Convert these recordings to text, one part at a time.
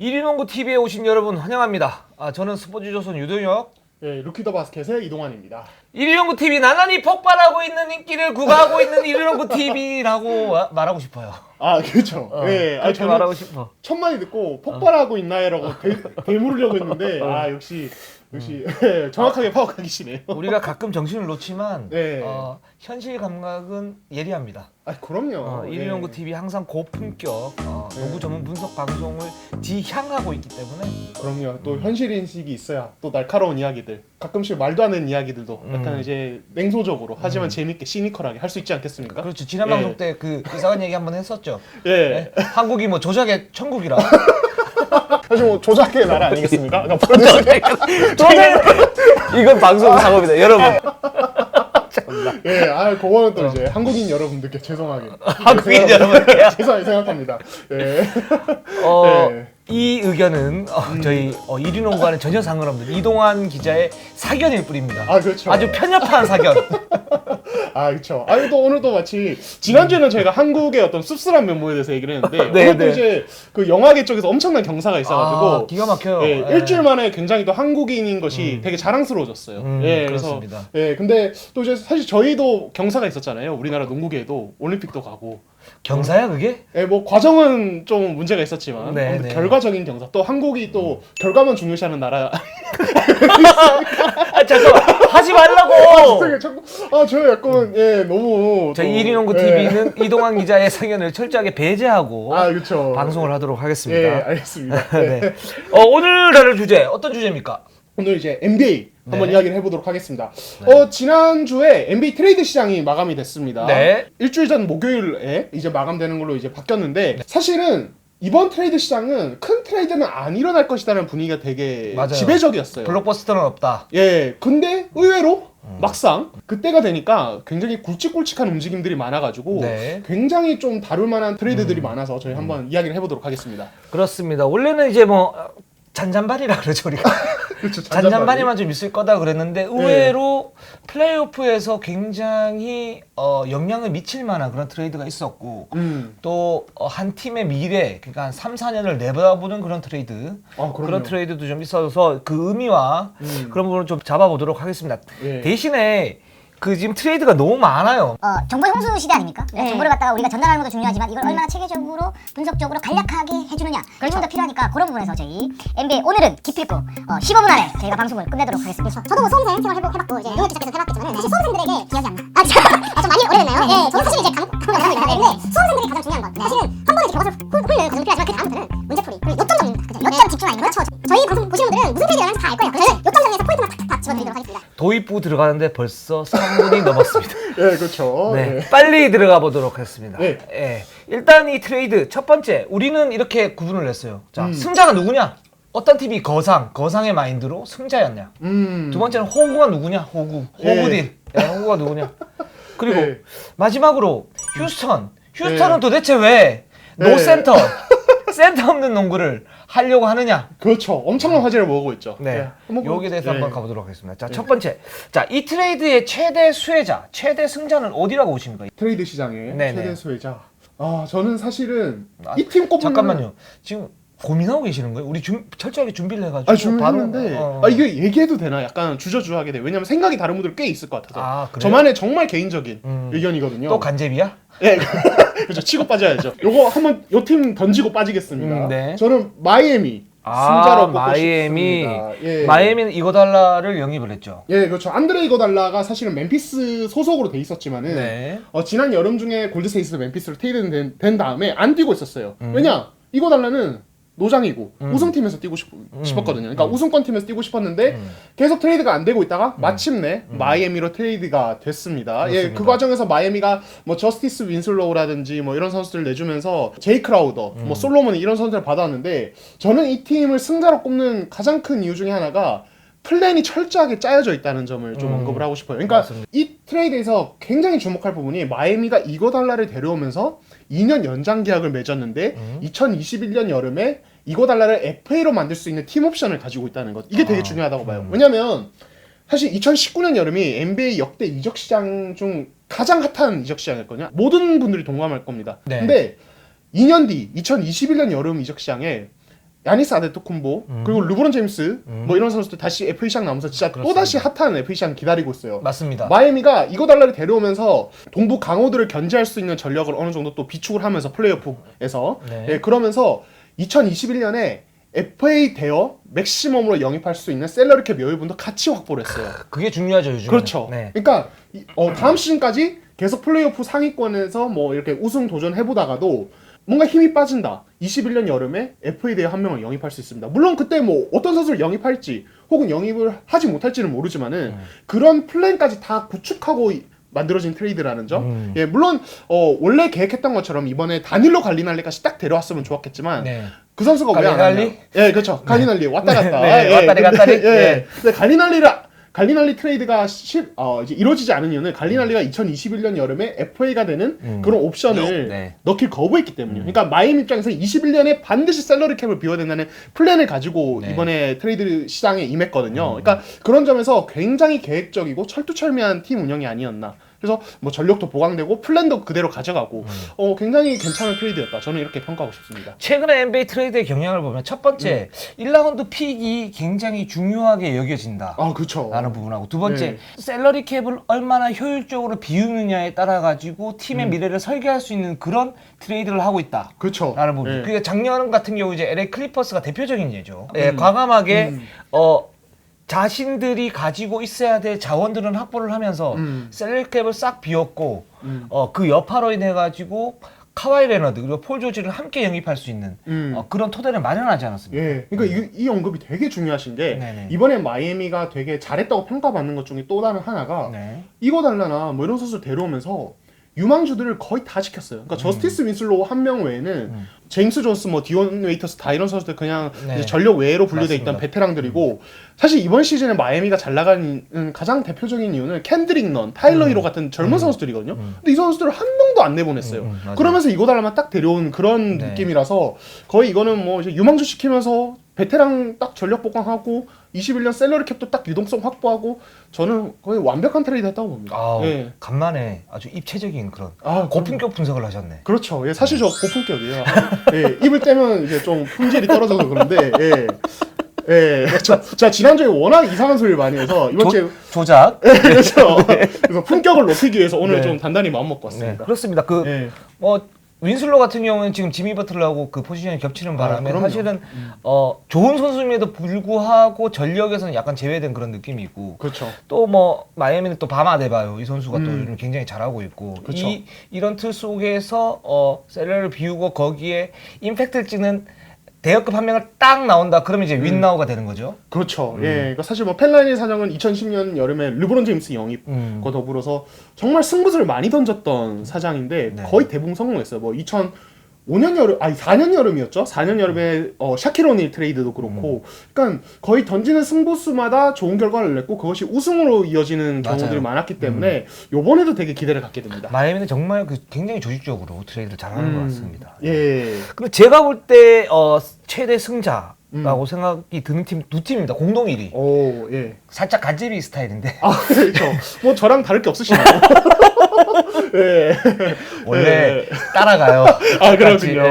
이리농구 TV에 오신 여러분 환영합니다. 아, 저는 스포츠조선 유동혁. 예, 루키더 바스켓의 이동환입니다. 이리농구 TV 나란히 폭발하고 있는 인기를 구가하고 있는 이리농구 TV라고 말하고 싶어요. 아, 그렇죠. 어, 예, 아, 그렇게 저는 말하고 싶어. 천만이 듣고 폭발하고 있나요라고 대, 대물으려고 했는데 아 역시 역시 예, 정확하게 파악하기 시네요. 우리가 가끔 정신을 놓지만 네. 어, 현실 감각은 예리합니다. 아, 그럼요. 어, 예. 이리농구 TV 항상 고품격 어, 네. 농구 전문 분석 방송을 지향하고 있기 때문에 그럼요. 또 현실 인식이 있어야 또 날카로운 이야기들, 가끔씩 말도 안 되는 이야기들도 음. 약간 이제 냉소적으로 하지만 재밌게 시니컬하게 할 수 있지 않겠습니까? 그렇죠. 지난 예. 방송 때 그 이상한 얘기 한번 했었죠. 예. 네? 한국이 뭐 조작의 천국이라. 사실 뭐 조작의 나라 아니겠습니까? 그러니까 프로듀서 조작. 이건 방송 사고입니다, 여러분. 예, 아 그거는 또 이제 한국인 여러분들께 죄송하게 한국인 여러분께. 죄송하게 생각합니다. 예. 어, 네. 이 의견은 어, 저희 어, 이리농구와는 전혀 상관없는 이동환 기자의 사견일 뿐입니다. 아 그렇죠. 아주 편협한 사견. 아 그렇죠. 아니 또 오늘 또 마치 지난주에는 저희가 한국의 어떤 씁쓸한 면모에 대해서 얘기를 했는데 네, 오늘 또 네. 이제 그 영화계 쪽에서 엄청난 경사가 있어가지고 아, 기가 막혀요. 예, 예. 일주일 만에 굉장히 또 한국인인 것이 음. 되게 자랑스러워졌어요. 음, 예, 그렇습니다. 예, 근데 또 이제 사실 저희도 경사가 있었잖아요. 우리나라 농구계에도 올림픽도 가고. 경사야 그게? 예, 뭐 과정은 좀 문제가 있었지만 네, 아무튼 네. 결과적인 경사. 또 한국이 또 결과만 중요시하는 나라. 아 잠깐 하지 말라고. 자꾸 아, 저 약간 예, 너무 저희 또, 이리농구 예. TV는 이동환 기자의 사견을 철저하게 배제하고 아, 그렇죠. 방송을 하도록 예, 하겠습니다. 알겠습니다. 네. 어, 오늘 다룰 주제 어떤 주제입니까? 오늘 이제 NBA 한번 네. 이야기를 해보도록 하겠습니다. 어 지난주에 NBA 트레이드 시장이 마감이 됐습니다. 네. 일주일 전 목요일에 이제 마감되는 걸로 이제 바뀌었는데 사실은 이번 트레이드 시장은 큰 트레이드는 안 일어날 것이라는 분위기가 되게 맞아요. 지배적이었어요. 블록버스터는 없다. 예, 근데 의외로 음. 막상 그때가 되니까 굉장히 굵직굵직한 움직임들이 많아가지고 네. 음. 굉장히 좀 다룰 만한 트레이드들이 많아서 저희 한번 이야기를 해보도록 하겠습니다. 그렇습니다. 원래는 이제 뭐 어, 잔잔바리라 그러죠 우리가. 그렇죠. 잔잔바리만 좀 있을 거다 그랬는데 의외로 플레이오프에서 굉장히 어, 영향을 미칠 만한 그런 트레이드가 있었고 음, 또 한 팀의 미래 그러니까 한 3, 4년을 내다보는 그런 트레이드 아, 그런. 트레이드도 좀 있어서 그 의미와 음. 그런 부분을 좀 잡아보도록 하겠습니다. 예. 대신에 그 지금 트레이드가 너무 많아요. 어, 정보의 홍수 시대 아닙니까? 네. 정보를 갖다가 우리가 전달하는 것도 중요하지만 이걸 얼마나 체계적으로 분석적으로 간략하게 해주느냐 이 부분도 필요하니까 그런 부분에서 저희 NBA 오늘은 기필코 어, 15분 안에 저희가 방송을 끝내도록 하겠습니다. 저도 뭐 수험생 생활 해보, 해봤고 이제 농협 시작해서 해봤겠지만 사실 수험생들에게 기억이 안 나. 아, 저, 아, 좀 많이 오래됐나요? 예, 저는 사실 이제 강, 강의를 하고 있는데 수험생들이 가장 중요한 건 사실은 한 번에 훌- 훌는 과정이 필요하지만 그 다음부터는 문제풀이 그리고 요점 정리입니다. 그죠? 요점 집중하는 거. 그렇죠. 저희 방송 보시는 분들은 무슨 페이지 열는지 다 알 거예요. 그래서 요점 정리해서 포인트만 탁탁 집어드리도록 하겠습니다. 도입부 들어가는데 벌써 3분이 넘었습니다. 예, 그렇죠. 네, 예. 빨리 들어가 보도록 하겠습니다. 네. 예. 일단 이 트레이드 첫 번째 우리는 이렇게 구분을 했어요. 자, 음. 승자가 누구냐? 어떤 팀이 거상, 거상의 마인드로 승자였냐? 음. 두 번째는 호구가 누구냐? 호구, 예. 호구딘. 예, 호구가 누구냐? 그리고 예. 마지막으로 휴스턴. 휴스턴은 예. 도대체 왜노 예. 센터, 센터 없는 농구를 하려고 하느냐? 그렇죠. 엄청난 화제를 모으고 있죠. 네. 예, 한번 여기에 대해서 예. 한번 가보도록 하겠습니다. 자, 첫 번째. 자, 이 트레이드의 최대 수혜자, 최대 승자는 어디라고 보십니까? 트레이드 시장의 네네. 최대 수혜자. 아, 저는 사실은 아, 이 팀 꼽으면 잠깐만요. 지금 고민하고 계시는 거예요? 우리 준, 철저하게 준비를 해가지고 아, 준비했는데 바로, 어, 아, 이게 얘기해도 되나? 약간 주저주저하게 돼. 왜냐면 생각이 다른 분들 꽤 있을 것 같아서. 아, 그래요? 저만의 정말 개인적인 음. 의견이거든요. 또 간제비야? 예. 그렇죠. 치고 빠져야죠. 요거 한번 요 팀 던지고 빠지겠습니다. 음, 네. 저는 마이애미 승자로 꼽고 마이애미. 싶습니다. 예. 마이애미는 이거달라를 영입을 했죠. 예, 그렇죠. 안드레 이거달라가 사실은 멤피스 소속으로 돼 있었지만은 네. 어, 지난 여름 중에 골드스테이트에서 멤피스로 트레이드 된, 된 다음에 안 뛰고 있었어요. 음. 왜냐? 이거달라는 노장이고 음. 우승팀에서 뛰고 싶, 싶었거든요. 그러니까 음. 우승권 팀에서 뛰고 싶었는데 음. 계속 트레이드가 안 되고 있다가 마침내 마이애미로 트레이드가 됐습니다. 예. 그 과정에서 마이애미가 뭐 저스티스 윈슬로우라든지 뭐 이런 선수들을 내주면서 제이 크라우더, 음. 뭐 솔로몬 이런 선수를 받았는데 저는 이 팀을 승자로 꼽는 가장 큰 이유 중에 하나가 플랜이 철저하게 짜여져 있다는 점을 좀 음. 언급을 하고 싶어요. 그러니까. 이 트레이드에서 굉장히 주목할 부분이 마이애미가 이거 달라를 데려오면서 2년 연장 계약을 맺었는데 음. 2021년 여름에 이거달라를 FA로 만들 수 있는 팀 옵션을 가지고 있다는 것. 이게 되게 아, 중요하다고 봐요. 음. 왜냐면 사실 2019년 여름이 NBA 역대 이적 시장 중 가장 핫한 이적 시장이었거든요. 모든 분들이 동감할 겁니다. 네. 근데 2년 뒤 2021년 여름 이적 시장에 야니스 아데토쿤보 그리고 르브론 제임스 뭐 이런 선수들 다시 FA 시장 나오면서 진짜 또 다시 핫한 FA 시장 기다리고 있어요. 맞습니다. 마이애미가 이거 달러를 데려오면서 동부 강호들을 견제할 수 있는 전력을 어느 정도 또 비축을 하면서 플레이오프에서 네. 예, 그러면서 2021년에 FA 대여 맥시멈으로 영입할 수 있는 셀러리 캡 여유분도 같이 확보를 했어요. 그게 중요하죠 요즘. 그렇죠. 네. 그러니까 이- 어, 다음 시즌까지 계속 플레이오프 상위권에서 뭐 이렇게 우승 도전 해보다가도 뭔가 힘이 빠진다. 21년 여름에 FA 대회 한 명을 영입할 수 있습니다. 물론 그때 뭐 어떤 선수를 영입할지 혹은 영입을 하지 못할지는 모르지만은 그런 플랜까지 다 구축하고 이- 만들어진 트레이드라는 점. 음. 예, 물론 어, 원래 계획했던 것처럼 이번에 다닐로 갈리날리까지 딱 데려왔으면 좋았겠지만 네. 그 선수가 왜안 갈리날리? 왔냐? 예, 그렇죠. 갈리날리 왔다 갔다. 네, 예, 왔다리 근데- 갔다리? 예. 네. 근데 갈리날리를 갈리날리 트레이드가 실, 어, 이제 이루어지지 않은 이유는 갈리날리가 2021년 여름에 FA가 되는 음. 그런 옵션을 네. 넣길 거부했기 때문이에요. 그러니까 마임 입장에서 21년에 반드시 샐러리 캡을 비워야 된다는 플랜을 가지고 네. 음. 이번에 트레이드 시장에 임했거든요. 그러니까 그런 점에서 굉장히 계획적이고 철두철미한 팀 운영이 아니었나. 그래서 뭐 전력도 보강되고 플랜도 그대로 가져가고 음. 어, 굉장히 괜찮은 트레이드였다. 저는 이렇게 평가하고 싶습니다. 최근에 NBA 트레이드의 경향을 보면 첫 번째 음. 1라운드 픽이 굉장히 중요하게 여겨진다. 아, 그렇죠. 라는 부분하고 두 번째 네. 셀러리 캡을 얼마나 효율적으로 비우느냐에 따라 가지고 팀의 음. 미래를 설계할 수 있는 그런 트레이드를 하고 있다. 그렇죠. 라는 부분. 예. 그게 작년 같은 경우 이제 LA 클리퍼스가 대표적인 예죠. 음. 예, 과감하게 어 자신들이 가지고 있어야 될 자원들은 확보를 하면서 음. 셀러리 캡을 싹 비웠고 음. 어 그 여파로 인해 가지고 카와이 레너드 그리고 폴 조지를 함께 영입할 수 있는 음. 어, 그런 토대를 마련하지 않았습니까? 예, 그러니까 이, 이 언급이 되게 중요하신 게 네네. 이번에 마이애미가 되게 잘했다고 평가받는 것 중에 또 다른 하나가 네. 이거 달라나 뭐 이런 선수 데려오면서 유망주들을 거의 다 지켰어요. 음. 그러니까 저스티스 윈슬로우 한 명 외에는 제임스 존스, 뭐 디온 웨이터스 다 이런 선수들 그냥 네. 이제 전력 외로 분류돼 있던 맞습니다. 음. 베테랑들이고 사실 이번 시즌에 마이애미가 잘 나가는 가장 대표적인 이유는 캔드릭 넌, 타일러 히로 같은 젊은 선수들이거든요. 근데 이 선수들을 한 명도 안 내보냈어요. 음, 음, 맞아요. 그러면서 이거 달라만 딱 데려온 그런 네. 느낌이라서 거의 이거는 뭐 이제 유망주 시키면서 베테랑 딱 전력 보강하고 21년 셀러리 캡도 딱 유동성 확보하고 저는 거의 완벽한 트레이드 했다고 봅니다. 아, 예. 간만에 아주 입체적인 그런 아, 고품격 분석을 하셨네. 그렇죠. 예, 사실 저 고품격이에요. 예, 입을 떼면 이제 좀 품질이 떨어져서 그런데, 예. 예. 저, 제가 지난주에 워낙 이상한 소리를 많이 해서, 이번 주에, 조, 조작. 예, 그렇죠. 그래서 품격을 높이기 위해서 오늘 네. 좀 단단히 마음 먹고 네, 왔습니다. 그렇습니다. 그 예. 뭐 윈슬로 같은 경우는 지금 지미 버틀러하고 그 포지션이 겹치는 바람에 아, 그럼요. 음. 사실은 어 좋은 선수임에도 불구하고 전력에서는 약간 제외된 그런 느낌이 있고 그렇죠. 또 뭐 마이애미는 또 바마 데바요 이 선수가 또 음. 요즘 굉장히 잘하고 있고 그쵸. 이 이런 틀 속에서 어 셀러를 비우고 거기에 임팩트를 찍는 대역급 한 명을 딱 나온다 그러면 이제 음. 윈나우가 되는 거죠. 그렇죠. 음. 예. 그러니까 사실 뭐 팬라인의 사정은 2010년 여름에 르브론 제임스 영입과 음. 더불어서 정말 승부수를 많이 던졌던 사장인데 네. 거의 대부분 성공했어요. 뭐 2005년 여름, 아니 4년 여름이었죠. 4년 여름에 어, 샤키로니 트레이드도 그렇고, 음. 그러니까 거의 던지는 승부수마다 좋은 결과를 냈고 그것이 우승으로 이어지는 맞아요. 음. 경우들이 많았기 때문에 요번에도 되게 기대를 갖게 됩니다. 마이애미는 정말 그 굉장히 조직적으로 트레이드를 잘하는 것 음, 같습니다. 예. 근데 제가 볼 때 어, 최대 승자라고 음. 생각이 드는 팀 두 팀입니다. 공동 1위. 오, 예. 살짝 간제비 스타일인데 아, 그렇죠. 뭐 저랑 다를 게 없으시네요. 예. 원래 따라가요. 아, 그렇군요.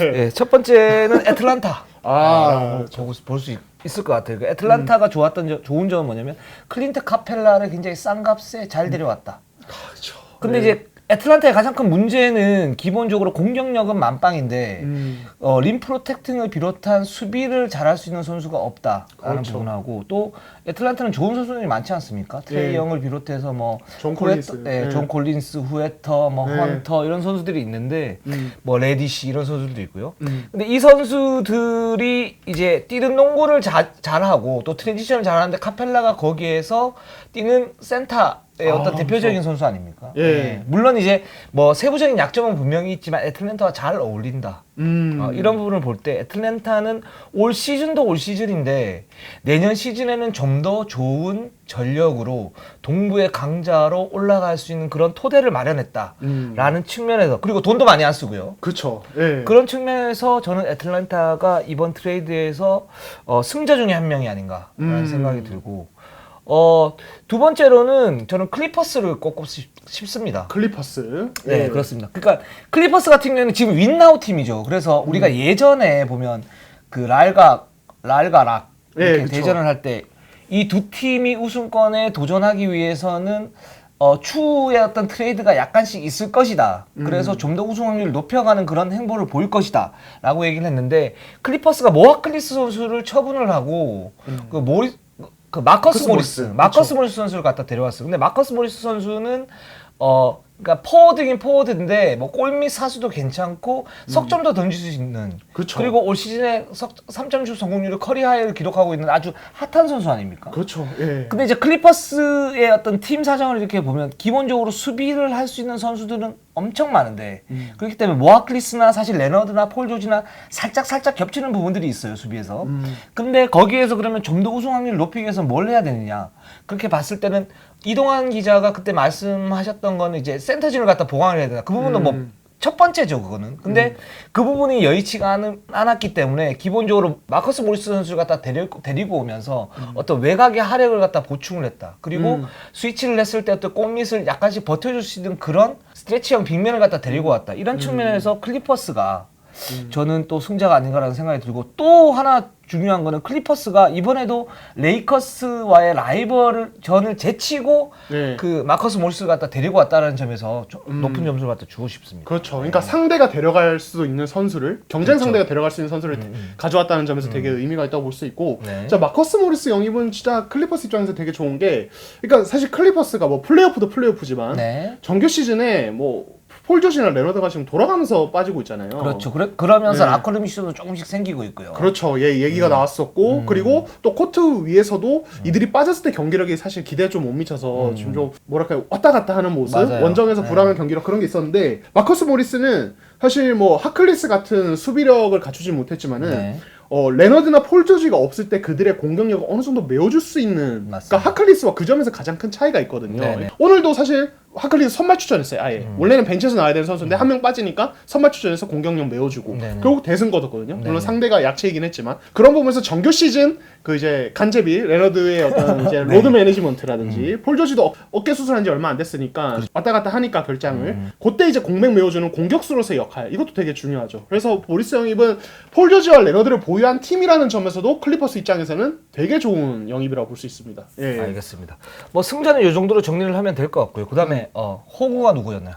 예, 예, 첫 번째는 애틀란타. 아, 볼수 있을 것 같아요. 그 애틀란타가 좋았던 점, 좋은 점은 뭐냐면 클린트 카펠라를 굉장히 싼 값에 잘 데려왔다. 그렇죠. 근데 네. 이제 애틀란타의 가장 큰 문제는 기본적으로 공격력은 만빵인데 음. 어, 림 프로텍팅을 비롯한 수비를 잘할 수 있는 선수가 없다라는 그렇죠. 부분하고 또 애틀란타는 좋은 선수들이 많지 않습니까? 트레이 예. 영을 비롯해서 뭐존 후에터, 콜린스. 예, 예. 존 콜린스, 후에터, 뭐 예. 헌터 이런 선수들이 있는데 음. 뭐 레디시 이런 선수들도 있고요. 음. 근데 이 선수들이 이제 뛰는 농구를 자, 잘하고 또 트랜지션을 잘하는데 카펠라가 거기에서 뛰는 센터 의 어떤 아, 대표적인. 선수 아닙니까? 예. 물론 이제 뭐 세부적인 약점은 분명히 있지만 애틀랜타와 잘 어울린다. 음. 어, 이런 부분을 볼 때 애틀랜타는 올 시즌도 올 시즌인데 내년 시즌에는 좀 더 좋은 전력으로 동부의 강자로 올라갈 수 있는 그런 토대를 마련했다라는 음. 측면에서 그리고 돈도 많이 안 쓰고요. 그렇죠. 예. 그런 측면에서 저는 애틀란타가 이번 트레이드에서 어, 승자 중에 한 명이 아닌가라는 음. 생각이 들고 어, 두 번째로는 저는 클리퍼스를 꼽고 싶, 싶습니다. 클리퍼스. 네, 예. 그렇습니다. 그러니까 클리퍼스 같은 경우는 지금 윈나우 팀이죠. 그래서 우리가 예전에 보면 그 랄가 랄가 락 네, 이렇게 그쵸. 대전을 할 때 이 두 팀이 우승권에 도전하기 위해서는 어, 추후에 어떤 트레이드가 약간씩 있을 것이다. 그래서 음. 좀더 우승 확률을 높여가는 그런 행보를 보일 것이다. 라고 얘기를 했는데 클리퍼스가 모하클리스 선수를 처분을 하고 그 모리 그 마커스 모리스, 모리스. 마커스 그쵸. 모리스 선수를 갖다 데려왔어. 근데 마커스 모리스 선수는 어 그러니까 포워드긴 포워드인데 뭐 골밑 사수도 괜찮고 석점도 던질 수 있는 음. 그쵸. 리고올 시즌에 석 3점슛 성공률을 커리 하이를 기록하고 있는 아주 핫한 선수 아닙니까? 그렇죠. 예. 근데 이제 클리퍼스의 어떤 팀 사정을 이렇게 보면 기본적으로 수비를 할 수 있는 선수들은 엄청 많은데 음. 그렇기 때문에 모아클리스나 사실 레너드나 폴 조지나 살짝 살짝 겹치는 부분들이 있어요 수비에서. 음. 근데 거기에서 그러면 좀 더 우승 확률을 높이기 위해서 뭘 해야 되느냐? 그렇게 봤을 때는 이동환 기자가 그때 말씀하셨던 거는 이제 센터진을 갖다 보강을 해야 된다. 그 부분은 뭐 음. 첫 번째죠, 그거는. 근데 그 부분이 여의치가 않, 않았기 때문에 기본적으로 마커스 모리스 선수를 갖다 데리고, 데리고 오면서 어떤 외곽의 하력을 갖다 보충을 했다. 그리고 음. 스위치를 했을 때 어떤 꽃밑을 약간씩 버텨줄 수 있는 그런 스트레치형 빅맨을 갖다 데리고 왔다. 이런 측면에서 클리퍼스가 저는 또 승자가 아닌가라는 생각이 들고 또 하나 중요한 거는 클리퍼스가 이번에도 레이커스와의 라이벌을 전을 제치고 네. 그 마커스 모리스를 갖다 데리고 왔다는 점에서 좀 높은 점수를 갖다 주고 싶습니다. 그렇죠. 그러니까 상대가 데려갈 수도 있는 선수를 경쟁 그렇죠. 상대가 데려갈 수 있는 선수를 음, 가져왔다는 점에서 되게 의미가 있다고 볼 수 있고, 네. 자 마커스 모리스 영입은 진짜 클리퍼스 입장에서 되게 좋은 게, 그러니까 사실 클리퍼스가 뭐 플레이오프도 플레이오프지만 네. 정규 시즌에 뭐 폴 조시나 레너드가 지금 돌아가면서 빠지고 있잖아요. 그렇죠. 그래, 그러면서 네. 라커룸 이슈도 조금씩 생기고 있고요. 그렇죠. 예, 얘기가 나왔었고 그리고 또 코트 위에서도 이들이 빠졌을 때 경기력이 사실 기대에 좀 못 미쳐서 지금 좀 뭐랄까 왔다 갔다 하는 모습, 맞아요. 원정에서 네. 불안한 경기력 그런 게 있었는데 마커스 모리스는 사실 뭐 하클리스 같은 수비력을 갖추지 못했지만은 네. 어, 레너드나 폴 조지가 없을 때 그들의 공격력을 어느 정도 메워줄 수 있는 맞습니다. 그러니까 하클리스와 그 점에서 가장 큰 차이가 있거든요. 네네. 오늘도 사실 하클리스 선발 추천했어요. 아예 음. 원래는 벤치에서 나와야 되는 선수인데 한 명 빠지니까 선발 추천해서 공격력 메워주고 네네. 결국 대승 거뒀거든요. 물론 네네. 상대가 약체이긴 했지만 그런 부분에서 정규 시즌 그 이제 간제비 레너드의 어떤 이제 네. 로드 매니지먼트라든지 폴 조지도 어- 어깨 수술한 지 얼마 안 됐으니까 왔다 갔다 하니까 결장을 음. 그때 이제 공백 메워주는 공격수로서의 역할 이것도 되게 중요하죠. 그래서 보리스 영입은 폴 조지와 레너드를 보유한 팀이라는 점에서도 클리퍼스 입장에서는 되게 좋은 영입이라고 볼 수 있습니다. 예. 알겠습니다. 뭐 승자는 이 정도로 정리를 하면 될 것 같고요. 그다음에 어, 호구가 누구였나요?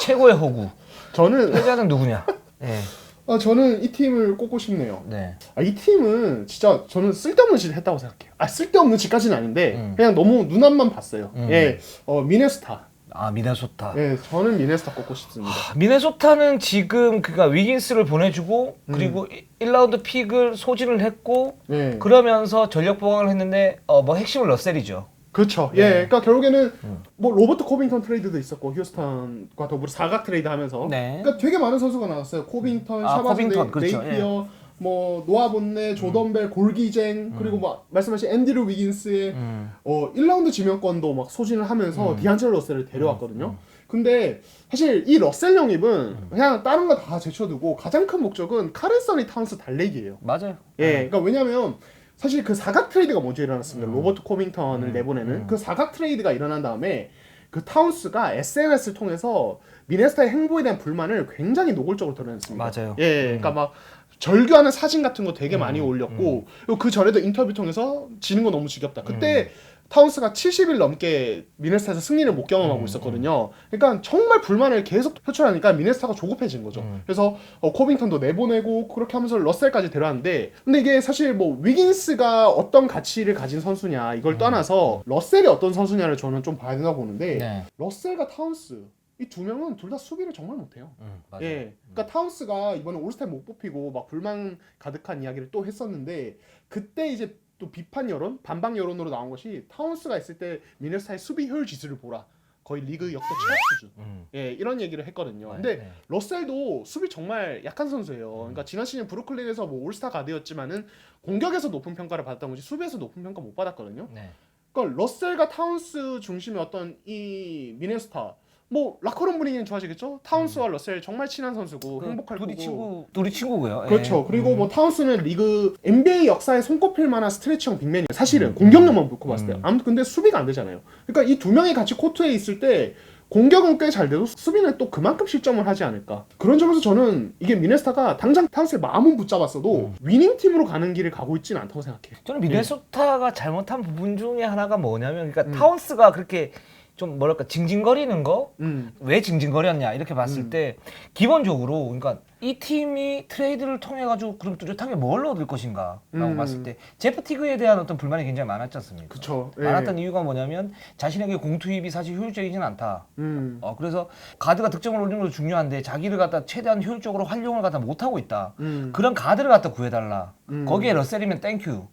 최고의 호구. 저는 패자는 누구냐? 예. 아, 저는 이 팀을 꼽고 싶네요. 네. 아, 이 팀은 진짜 저는 쓸데없는 짓을 했다고 생각해요. 아 쓸데없는 짓까지는 아닌데 음. 그냥 너무 눈앞만 봤어요. 음. 예, 어 미네소타. 아 미네소타. 예, 저는 미네소타 꼽고 싶습니다. 아, 미네소타는 지금 그가 위긴스를 보내주고 음. 그리고 1라운드 픽을 소진을 했고 예, 그러면서 전력 보강을 했는데 어, 뭐 핵심은 러셀이죠. 그렇죠. 네. 예, 그러니까 결국에는 음. 뭐 로버트 코빙턴 트레이드도 있었고 휴스턴과 더불어 사각 트레이드 하면서 네. 그러니까 되게 많은 선수가 나왔어요. 코빙턴, 아, 샤바즈 코빙턴, 네이, 그렇죠. 예. 네이피어, 뭐 노아 본네, 조던벨, 골기쟁 그리고 뭐 말씀하신 앤드류 위긴스의 음. 어 1라운드 지명권도 막 소진을 하면서 디안젤 러셀을 데려왔거든요. 음. 근데 사실 이 러셀 영입은 그냥 다른 거 다 제쳐두고 가장 큰 목적은 카레서니 타운스 달래기예요. 맞아요. 예, 그러니까 왜냐면 사실 그 사각 트레이드가 먼저 일어났습니다. 음. 로버트 코밍턴을 내보내는 그 사각 트레이드가 일어난 다음에 그 타운스가 SNS를 통해서 미네스타의 행보에 대한 불만을 굉장히 노골적으로 드러냈습니다. 맞아요. 예, 그러니까 막 절규하는 사진 같은 거 되게 음, 많이 올렸고 그 전에도 인터뷰 통해서 지는 거 너무 지겹다. 그때 음. 타운스가 70일 넘게 미네스타에서 승리를 못 경험하고 음, 있었거든요. 그러니까 정말 불만을 계속 표출하니까 미네스타가 조급해진 거죠. 음. 그래서 어, 코빙턴도 내보내고 그렇게 하면서 러셀까지 데려왔는데 근데 이게 사실 뭐 위긴스가 어떤 가치를 가진 선수냐 이걸 떠나서 러셀이 어떤 선수냐를 저는 좀 봐야 된다고 보는데 음. 네. 러셀과 타운스 이 두 명은 둘 다 수비를 정말 못해요. 음, 맞아요. 예. 그러니까 타운스가 이번에 올스타 못 뽑히고 막 불만 가득한 이야기를 또 했었는데 그때 이제 또 비판 여론, 반박 여론으로 나온 것이 타운스가 있을 때 미네스타의 수비 효율 지수를 보라. 거의 리그 역대 최악 수준. 음. 예, 이런 얘기를 했거든요. 근데 네. 러셀도 수비 정말 약한 선수예요. 그러니까 지난 시즌 브루클린에서 뭐 올스타 가드였지만은 공격에서 높은 평가를 받았던 거지 수비에서 높은 평가 못 받았거든요. 네. 그러니까 러셀과 타운스 중심의 어떤 이 미네스타 뭐 라커룸 분위기는 좋아지겠죠. 타운스와 러셀 정말 친한 선수고 그 행복할 둘이 거고. 친구, 둘이 친구고요. 그렇죠. 예. 그리고 뭐 타운스는 리그 NBA 역사에 손꼽힐 만한 스트레치형 빅맨이에요. 사실은 공격력만 놓고 봤을 때. 음. 아무튼 근데 수비가 안 되잖아요. 그러니까 이 두 명이 같이 코트에 있을 때 공격은 꽤 잘 돼도 수비는 또 그만큼 실점을 하지 않을까. 그런 점에서 저는 이게 미네스타가 당장 타운스의 마음은 붙잡았어도 위닝 팀으로 가는 길을 가고 있지는 않다고 생각해요. 저는 미네소타가 잘못한 부분 중에 하나가 뭐냐면 그러니까 음. 타운스가 그렇게 좀 뭐랄까 징징거리는 거 음. 왜 징징거렸냐 이렇게 봤을 음. 때 기본적으로 그러니까 이 팀이 트레이드를 통해 가지고 그럼 뚜렷하게 뭘 얻을 것인가라고 음. 봤을 때 제프 티그에 대한 어떤 불만이 굉장히 많았지 않습니까? 그쵸. 예. 많았던 이유가 뭐냐면 자신에게 공투입이 사실 효율적이진 않다. 음. 어, 그래서 가드가 득점을 올리는 것도 중요한데 자기를 갖다 최대한 효율적으로 활용을 갖다 못하고 있다. 음. 그런 가드를 갖다 구해달라. 음. 거기에 러셀이면 땡큐.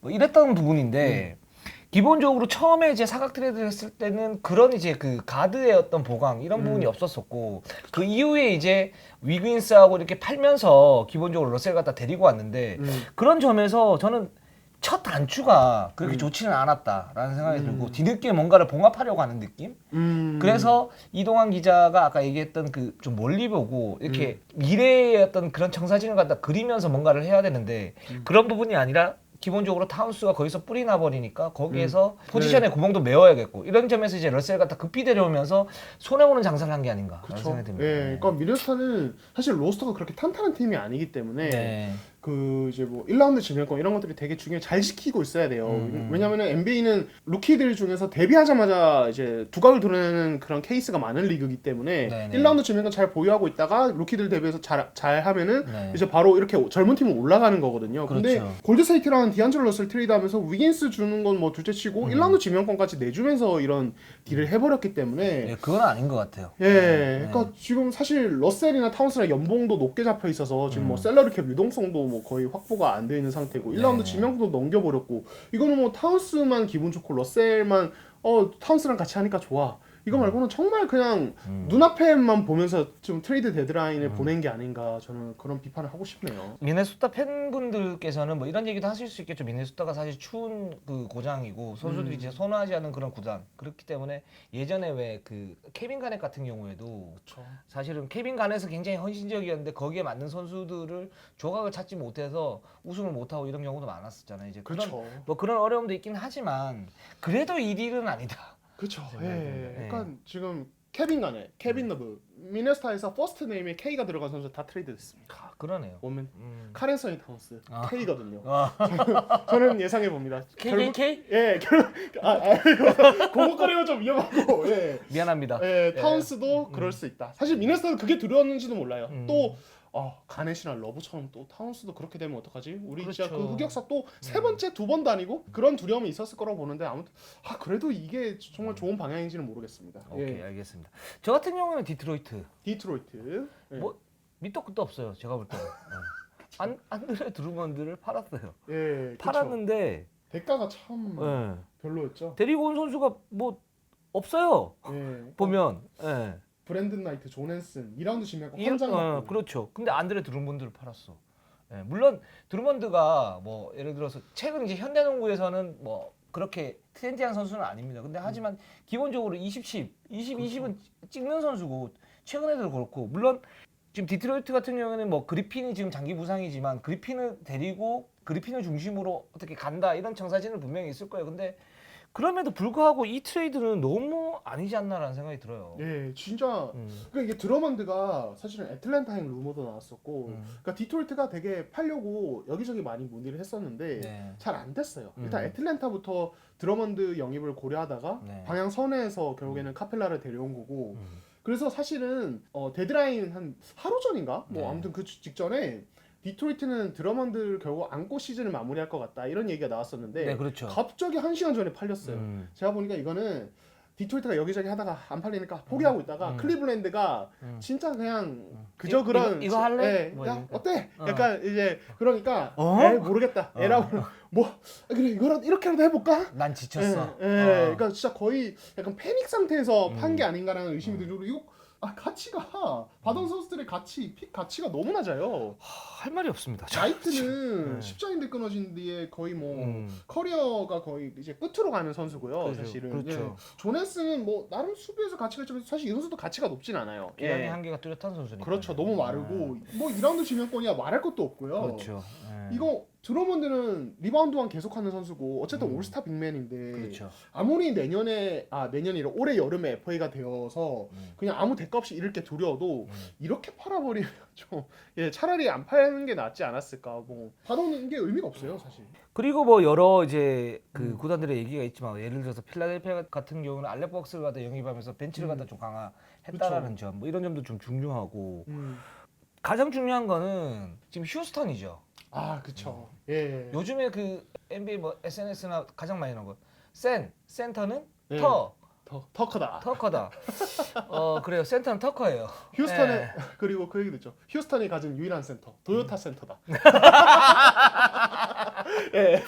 뭐 이랬던 부분인데 기본적으로 처음에 이제 사각 트레이드를 했을 때는 그런 이제 그 가드의 어떤 보강 이런 음. 부분이 없었었고 그 이후에 이제 위그인스하고 이렇게 팔면서 기본적으로 러셀 갖다 데리고 왔는데 음. 그런 점에서 저는 첫 단추가 그렇게 음. 좋지는 않았다라는 생각이 음. 들고 뒤늦게 뭔가를 봉합하려고 하는 느낌? 음. 그래서 이동환 기자가 아까 얘기했던 그 좀 멀리 보고 이렇게 음. 미래의 어떤 그런 청사진을 갖다 그리면서 뭔가를 해야 되는데 음. 그런 부분이 아니라 기본적으로 타운스가 거기서 뿌리 나버리니까 거기에서 포지션의 네. 구멍도 메워야겠고 이런 점에서 이제 러셀 갖다 급히 데려오면서 손해보는 장사를 한 게 아닌가 그쵸. 생각이 듭니다. 예, 그러니까 미네스타는 사실 로스터가 그렇게 탄탄한 팀이 아니기 때문에 네. 그 이제 뭐 1라운드 지명권 이런 것들이 되게 중요해 잘 지키고 있어야 돼요. 음. 왜냐면은 NBA는 루키들 중에서 데뷔하자마자 이제 두각을 드러내는 그런 케이스가 많은 리그이기 때문에 네네. 1라운드 지명권 잘 보유하고 있다가 루키들 데뷔해서 잘, 잘 하면은 네. 이제 바로 이렇게 젊은 팀은 올라가는 거거든요. 근데 그렇죠. 골드세이트랑 디안젤로 러스를 트레이드하면서 위긴스 주는 건 뭐 둘째 치고 음. 1라운드 지명권까지 내주면서 이런 딜을 해버렸기 때문에 예, 그건 아닌 것 같아요. 예, 네. 그러니까 지금 사실 러셀이나 타운스나 연봉도 높게 잡혀 있어서 지금 뭐 음. 샐러리 캡 유동성도 뭐 거의 확보가 안 되어 있는 상태고 1라운드 네. 지명도 넘겨버렸고 이거는 뭐 타운스만 기분 좋고 러셀만 어 타운스랑 같이 하니까 좋아. 이거 말고는 정말 그냥 음. 눈앞에만 보면서 좀 트레이드 데드라인을 보낸 게 아닌가 저는 그런 비판을 하고 싶네요. 미네소타 팬분들께서는 뭐 이런 얘기도 하실 수 있겠죠. 미네소타가 사실 추운 그 고장이고 선수들이 음. 이제 선호하지 않는 그런 구단. 그렇기 때문에 예전에 왜 그 케빈 가넷 같은 경우에도 그렇죠. 사실은 케빈 가넷은 굉장히 헌신적이었는데 거기에 맞는 선수들을 조각을 찾지 못해서 우승을 못하고 이런 경우도 많았었잖아요. 이제 그런 그렇죠. 뭐 그런 어려움도 있긴 하지만 그래도 이 딜은 아니다. 그렇죠. 네, 예. 네, 네. 그러니까 지금 케빈 간에 케빈 러브 미네스타에서 퍼스트 네임에 K가 들어간 선수 다 트레이드 됐습니다. 아, 그러네요. 보면 음. 카렌서니 타운스 아. K거든요. 아, 저는 예상해 봅니다. KKK? 예, 결 아, 아 이거 공격거리가 좀 위험하고 예. 미안합니다. 예, 예. 타운스도 그럴 수 있다. 사실 미네스타는 그게 두려웠는지도 몰라요. 음. 또 어, 가넷이나 러브처럼 또 타운스도 그렇게 되면 어떡하지? 우리 진짜 그 그렇죠. 흑역사 또세 번째 두 번도 아니고 그런 두려움이 있었을 거라고 보는데 아무튼 아 그래도 이게 정말 좋은 방향인지는 모르겠습니다. 오케이 예. 알겠습니다. 저 같은 경우는 디트로이트. 디트로이트. 예. 뭐 밑도 끝도 없어요. 제가 볼 때는. 네. 안 안드레 드루먼드를 팔았어요. 예, 그쵸. 팔았는데 대가가 참 예. 별로였죠. 데리고 온 선수가 뭐 없어요. 예. 보면 예. 브랜든 나이트, 존 앤슨 2라운드 지면 이- 한장 어, 그렇죠. 근데 안드레 드루먼드를 팔았어. 예, 물론 드루먼드가 뭐 예를 들어서 최근 이제 현대농구에서는 뭐 그렇게 트렌디한 선수는 아닙니다. 근데 하지만 기본적으로 20, 10, 20, 20은 찍는 선수고 최근에도 그렇고 물론 지금 디트로이트 같은 경우에는 뭐 그리핀이 지금 장기 부상이지만 그리핀을 데리고 그리핀을 중심으로 어떻게 간다 이런 청사진은 분명히 있을 거예요. 근데 그럼에도 불구하고 이 트레이드는 너무 아니지 않나라는 생각이 들어요. 예, 진짜 음. 그러니까 이게 드러먼드가 사실은 애틀랜타행 루머도 나왔었고 음. 그러니까 디트로이트가 되게 팔려고 여기저기 많이 문의를 했었는데 네. 잘 안 됐어요. 음. 일단 애틀랜타부터 드러먼드 영입을 고려하다가 네. 방향 선회해서 결국에는 카펠라를 데려온 거고 음. 그래서 사실은 어, 데드라인 한 하루 전인가 뭐 네. 아무튼 그 직전에 디트로이트는 드러먼드를 결국 안고 시즌을 마무리할 것 같다 이런 얘기가 나왔었는데 네, 그렇죠. 갑자기 한 시간 전에 팔렸어요. 음. 제가 보니까 이거는 디트로이트가 여기저기 하다가 안 팔리니까 포기하고 있다가 음. 클리블랜드가 음. 진짜 그냥 그저 이- 그런 이거- 이거 할래? 예, 뭐 야. 어때? 어. 약간 이제 그러니까 어? 에이 모르겠다. 에라고 뭐 아, 그래 이거라 이렇게라도 해볼까? 난 지쳤어. 예, 예. 어. 그러니까 진짜 거의 약간 패닉 상태에서 음. 판게 아닌가라는 의심이 들고 이거 아 가치가 받은 선수들의 가치 픽 가치가 너무 낮아요. 할 말이 없습니다. 나이트는 네. 십자인대 끊어진 뒤에 거의 뭐 음. 커리어가 거의 이제 끝으로 가는 선수고요. 그렇죠. 사실은 그렇죠. 예. 조네스는 뭐 나름 수비에서 가치가 있지만 사실 이 선수도 가치가 높진 않아요. 기량의 예. 한계가 뚜렷한 선수니까. 그렇죠. 너무 마르고 뭐 2라운드 지명권이야 말할 것도 없고요. 그렇죠. 예. 이거 드로먼드는 리바운드만 계속하는 선수고 어쨌든 음. 올스타 빅맨인데 그렇죠. 아무리 내년에 아 내년이라 올해 여름에 FA가 되어서 음. 그냥 아무 대가 없이 잃을 게 두려워도 음. 이렇게 팔아버리면 좀 예, 차라리 안 파는 게 낫지 않았을까 뭐 받아오는 게 의미가 없어요 사실 그리고 뭐 여러 이제 그 음. 구단들의 얘기가 있지만 예를 들어서 필라델피아 같은 경우는 알렉 박스를 갖다 영입하면서 벤치를 음. 갖다 좀 강화했다라는 그쵸. 점, 뭐 이런 점도 좀 중요하고 음. 가장 중요한 거는 지금 휴스턴이죠. 아 그쵸. 예 요즘에 그 NBA 뭐 SNS나 가장 많이 나온 거, 센 센터는 네. 터 더, 더 크다 터커다. 어 그래요. 센터는 터커예요. 휴스턴의 예. 그리고 그 얘기도 있죠 휴스턴이 가진 유일한 센터 도요타 센터다 예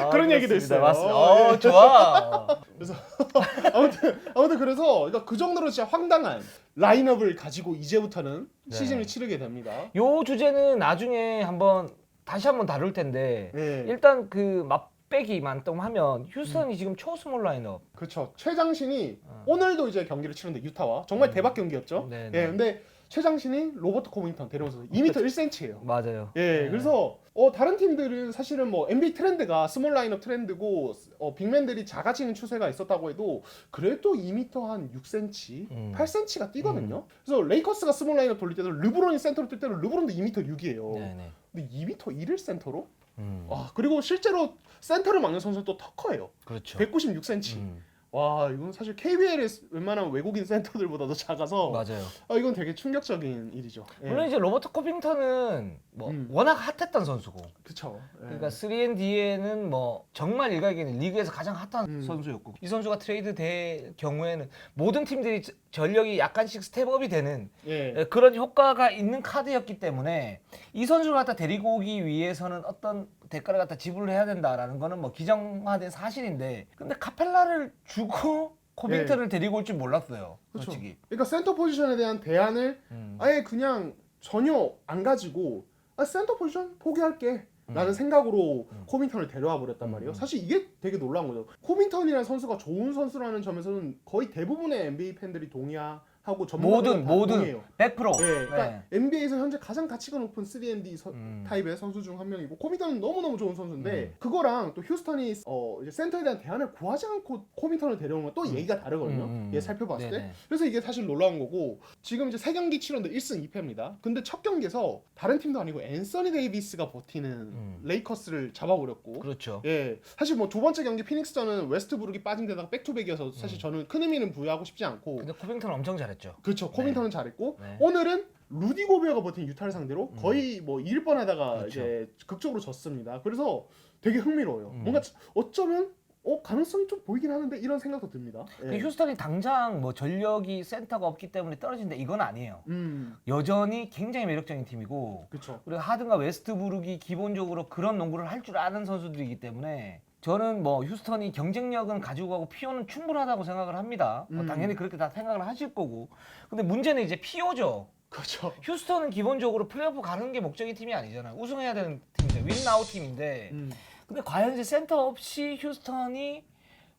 아, 그런 얘기도 그렇습니다. 있어요. 맞습니다. 어, 예. 좋아. 그래서 아무튼 아무튼 그래서 그러니까 그 정도로 진짜 황당한 라인업을 가지고 이제부터는 네. 시즌을 치르게 됩니다. 요 주제는 나중에 한번 다시 한번 다룰 텐데 예, 일단 그 맛 배기만 좀 하면 휴스턴이 지금 초스몰 라인업. 그렇죠. 최장신이 어. 오늘도 이제 경기를 치는데 유타와 정말 음. 대박 경기였죠. 네, 예, 네. 근데 최장신이 로버트 코밍턴 데려오면서 2m 1cm예요. 맞아요. 예, 네. 그래서 어, 다른 팀들은 사실은 뭐 NBA 트렌드가 스몰 라인업 트렌드고 어, 빅맨들이 작아지는 추세가 있었다고 해도 그래도 2m 한 6cm, 음. 8cm가 뛰거든요. 그래서 레이커스가 스몰 라인업 돌릴 때도 르브론이 센터로 뛸 때는 르브론도 2m 6이에요. 네네. 근데 2m 1을 센터로? 음. 와 그리고 실제로 센터를 막는 선수는 또 터커예요. 그렇죠. 196cm. 음. 와 이건 사실 KBL의 웬만한 외국인 센터들보다도 작아서 맞아요. 아 이건 되게 충격적인 일이죠. 예. 물론 이제 로버트 코빙턴은 뭐 음. 워낙 핫했던 선수고. 그쵸. 예. 그러니까 3&D에는 뭐 정말 일각에는 리그에서 가장 핫한 음. 선수였고 이 선수가 트레이드 될 경우에는 모든 팀들이 저- 전력이 약간씩 스텝업이 되는 예. 예, 그런 효과가 있는 카드였기 때문에 이 선수를 갖다 데리고 오기 위해서는 어떤 대가를 갖다 지불을 해야 된다라는 거는 뭐 기정화된 사실인데 근데 카펠라를 주고 코빙턴을 데리고 올 줄 몰랐어요 그쵸. 솔직히 그러니까 센터 포지션에 대한 대안을 음. 아예 그냥 전혀 안 가지고 아, 센터 포지션 포기할게. 라는 음. 생각으로 음. 코밍턴을 데려와 버렸단 말이에요. 음. 사실 이게 되게 놀라운 거죠. 코밍턴이라는 선수가 좋은 선수라는 점에서는 거의 대부분의 NBA 팬들이 동의하 고 전문가들은 모든 다 모든 동의해요. 100% 예, 그러니까 네. NBA에서 현재 가장 가치가 높은 3&D 서- 음. 타입의 선수 중 한 명이고 코밍턴은 너무너무 좋은 선수인데 음. 그거랑 또 휴스턴이 어, 이제 센터에 대한 대안을 구하지 않고 코밍턴을 데려오는 건또 얘기가 다르거든요. 음, 음, 얘 음. 살펴봤을 때. 네네. 그래서 이게 사실 놀라운 거고 지금 이제 세 경기 치렀는데 1승 2패입니다. 근데 첫 경기에서 다른 팀도 아니고 앤서니 데이비스가 버티는 음. 레이커스를 잡아버렸고 그렇죠 예, 사실 뭐 두 번째 경기 피닉스전은 웨스트브룩이 빠진 데다가 백투백이어서 사실 저는 큰 의미는 부여하고 싶지 않고 음. 근데 코빙턴 엄청 잘했죠 그렇죠. 코밍턴은 잘했고 네. 오늘은 루디 고베어가 버틴 유타를 상대로 음. 거의 뭐 이길 뻔하다가 그렇죠. 이제 극적으로 졌습니다. 그래서 되게 흥미로워요. 음. 뭔가 어쩌면 어 가능성이 좀 보이긴 하는데 이런 생각도 듭니다. 예. 휴스턴이 당장 뭐 전력이 센터가 없기 때문에 떨어진다 이건 아니에요 음, 여전히 굉장히 매력적인 팀이고 그렇죠. 그리고 하든과 웨스트브룩이 기본적으로 그런 농구를 할 줄 아는 선수들이기 때문에 저는 뭐 휴스턴이 경쟁력은 가지고 가고 피오는 충분하다고 생각을 합니다. 뭐 음. 당연히 그렇게 다 생각을 하실 거고. 근데 문제는 이제 피오죠. 그렇죠. 휴스턴은 기본적으로 플레이오프 가는 게 목적인 팀이 아니잖아요. 우승해야 되는 팀이죠. 윈나우 팀인데. 음. 근데 과연 이제 센터 없이 휴스턴이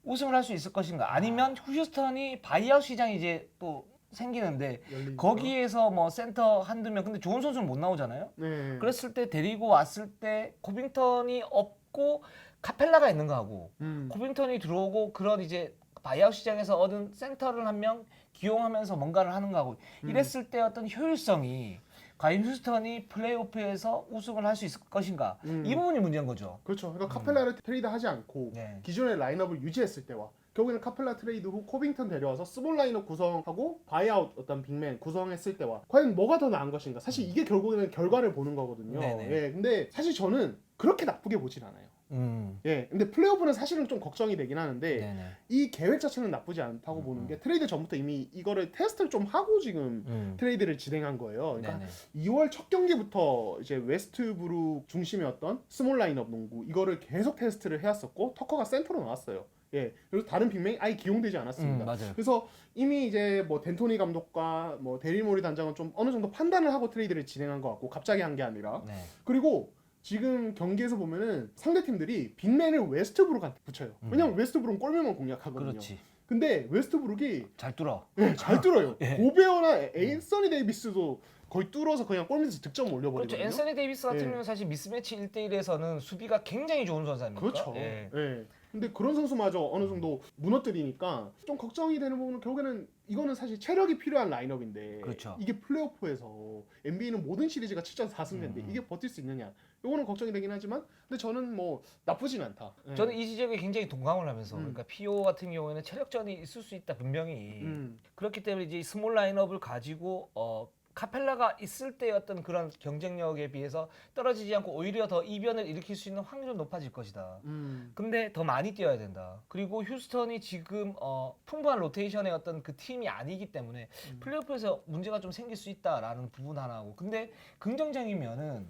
우승을 할 수 있을 것인가? 아니면 휴스턴이 바이아웃 시장이 이제 또 생기는데. 거기에서 뭐 센터 한두 명 근데 좋은 선수는 못 나오잖아요. 네. 그랬을 때 데리고 왔을 때 코빙턴이 없 고 카펠라가 있는 거하고 음. 코빙턴이 들어오고 그런 이제 바이아웃 시장에서 얻은 센터를 한 명 기용하면서 뭔가를 하는 거하고 음. 이랬을 때 어떤 효율성이 과연 휴스턴이 플레이오프에서 우승을 할 수 있을 것인가 음. 이 부분이 문제인 거죠. 그렇죠. 그러니까 카펠라를 트레이드 하지 않고 네. 기존의 라인업을 유지했을 때와 결국에는 카펠라 트레이드 후 코빙턴 데려와서 스몰 라인업 구성하고 바이아웃 어떤 빅맨 구성했을 때와 과연 뭐가 더 나은 것인가? 사실 이게 결국에는 결과를 보는 거거든요. 음. 네네. 예, 근데 사실 저는 그렇게 나쁘게 보진 않아요. 음. 예, 근데 플레이오프는 사실은 좀 걱정이 되긴 하는데 네네. 이 계획 자체는 나쁘지 않다고 음. 보는 게 트레이드 전부터 이미 이거를 테스트를 좀 하고 지금 음. 트레이드를 진행한 거예요. 그러니까 네네. 2월 첫 경기부터 이제 웨스트브룩 중심이었던 스몰 라인업 농구 이거를 계속 테스트를 해왔었고 터커가 센터로 나왔어요. 예, 그래서 다른 빅맨이 아예 기용되지 않았습니다. 음, 맞아요. 그래서 이미 이제 뭐 덴토니 감독과 뭐 데릴 모리 단장은 좀 어느 정도 판단을 하고 트레이드를 진행한 것 같고 갑자기 한 게 아니라 네. 그리고 지금 경기에서 보면은 상대 팀들이 빅맨을 웨스트브룩한테 붙여요. 음. 왜냐면 웨스트브룩은 골명만 공략하거든요. 그렇지. 근데 웨스트브룩이 잘 뚫어. 예, 잘 뚫어요. 예. 고베어나 에인서니 데이비스도 거의 뚫어서 그냥 골밑에서 득점 그렇죠. 올려버리거든요. 앤서니 데이비스 같은 예. 경우는 사실 미스매치 1대1에서는 수비가 굉장히 좋은 선수 아닙니까? 그렇죠. 예. 예. 근데 그런 선수마저 어느 정도 무너뜨리니까 좀 걱정이 되는 부분은 결국에는 이거는 사실 체력이 필요한 라인업인데 그렇죠. 이게 플레이오프에서 NBA는 모든 시리즈가 7전 4승인데 음. 이게 버틸 수 있느냐? 요거는 걱정이 되긴 하지만 근데 저는 뭐 나쁘진 않다. 예. 저는 이 지적에 굉장히 동감을 하면서 음. 그러니까 피오 같은 경우에는 체력전이 있을 수 있다 분명히 음. 그렇기 때문에 이제 이 스몰 라인업을 가지고 어 카펠라가 있을 때의 어떤 그런 경쟁력에 비해서 떨어지지 않고 오히려 더 이변을 일으킬 수 있는 확률은 높아질 것이다. 음. 근데 더 많이 뛰어야 된다. 그리고 휴스턴이 지금 어, 풍부한 로테이션의 어떤 그 팀이 아니기 때문에 플레이오프에서 문제가 좀 생길 수 있다라는 부분 하나고. 근데 긍정적이면은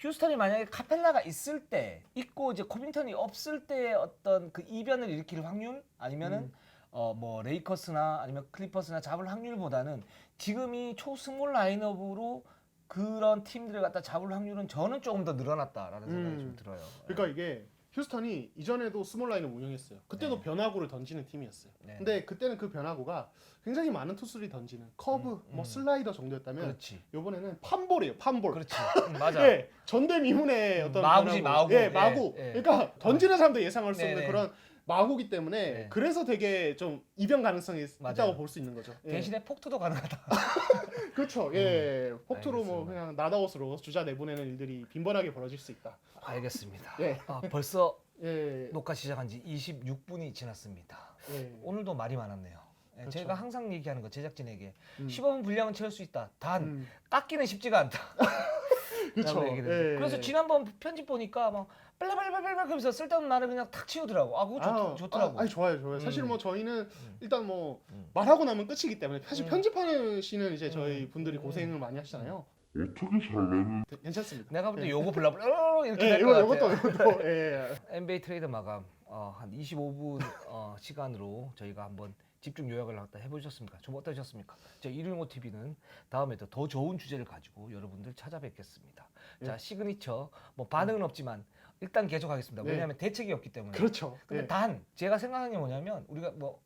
휴스턴이 만약에 카펠라가 있을 때 있고 이제 코빙턴이 없을 때의 어떤 그 이변을 일으킬 확률 아니면은 어뭐 레이커스나 아니면 클리퍼스나 잡을 확률보다는 지금이 초스몰 라인업으로 그런 팀들을 갖다 잡을 확률은 저는 조금 더 늘어났다라는 생각이 음. 좀 들어요. 그러니까 이게 휴스턴이 이전에도 스몰 라인을 운영했어요. 그때도 네. 변화구를 던지는 팀이었어요. 네. 근데 그때는 그 변화구가 굉장히 많은 투수들이 던지는 커브, 뭐 슬라이더 정도였다면 그렇지. 이번에는 판볼이에요. 판볼. 그렇지. 응, 맞아. 예, 전대미문의 어떤 마구지, 변화구. 마구. 예, 예, 마구. 예. 그러니까 던지는 사람도 예상할 수 없는 네네. 그런 마구기 때문에 네. 그래서 되게 좀 이변 가능성이 맞아요. 있다고 볼 수 있는 거죠. 예. 대신에 폭투도 가능하다. 그렇죠. 예, 폭투로 뭐 알겠습니다. 그냥 나다웃으로 주자 내보내는 일들이 빈번하게 벌어질 수 있다. 알겠습니다. 예. 아, 벌써 예, 녹화 시작한 지 26분이 지났습니다. 예. 오늘도 말이 많았네요. 예, 그렇죠. 제가 항상 얘기하는 거 제작진에게 음. 15분 분량은 채울 수 있다. 단 음. 깎기는 쉽지가 않다. 그렇죠. 라고 얘기를 해요. 예. 그래서 지난번 편집 보니까 막 빨빨빨빨빨 그러면서 쓸데없는 말을 그냥 탁 치우더라고. 아 그거 좋, 아, 좋더라고. 아, 아니 좋아요, 좋아요. 사실 음. 뭐 저희는 음. 일단 뭐 음. 말하고 나면 끝이기 때문에 사실 음. 편집하시는 이제 저희 음. 분들이 음. 고생을 많이 하시잖아요. 어떻게 살려는 네, 괜찮습니다. 내가 볼 때 요거 블라블라 이렇게 예, 될 이거 같아요. 이것도 이것도 예. NBA 트레이드 마감 어, 한 25분 어, 시간으로 저희가 한번 집중 요약을 갖다 해보셨습니까? 좀 어떠셨습니까? 저희 115 TV는 다음에도 더 좋은 주제를 가지고 여러분들 찾아뵙겠습니다. 자 시그니처 뭐 반응은 없지만 일단 계속하겠습니다. 네. 왜냐하면 대책이 없기 때문에. 그렇죠. 근데 예. 단 제가 생각하는 게 뭐냐면 우리가 뭐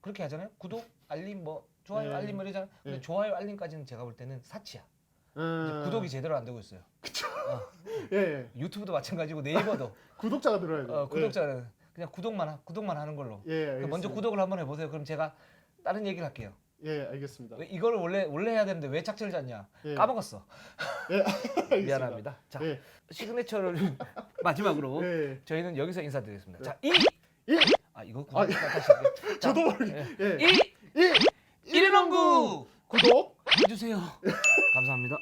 그렇게 하잖아요. 구독, 알림, 뭐 좋아요, 네. 알림 뭐 이러잖아요. 근데 네. 좋아요, 알림까지는 제가 볼 때는 사치야. 음, 구독이 제대로 안 되고 있어요. 예, 예. 유튜브도 마찬가지고 네이버도 구독자가 들어야 돼요. 어, 구독자는 그냥 구독만 하- 구독만 하는 걸로. 예, 예 알겠습니다. 먼저 구독을 한번 해보세요. 그럼 제가 다른 얘기를 할게요. 예, 알겠습니다. 왜 이걸 원래 원래 해야 되는데 왜 짝지를 잤냐? 예. 까먹었어. 예, 알겠습니다. 미안합니다. 자 예, 시그네처를 마지막으로 예. 저희는 여기서 인사드리겠습니다. 자 1. 일. 아 이거 아, 구독 다시 할게요. 자, 저도 모르게. 예. 1. 일. 1일 농구 구독. 해주세요. 감사합니다.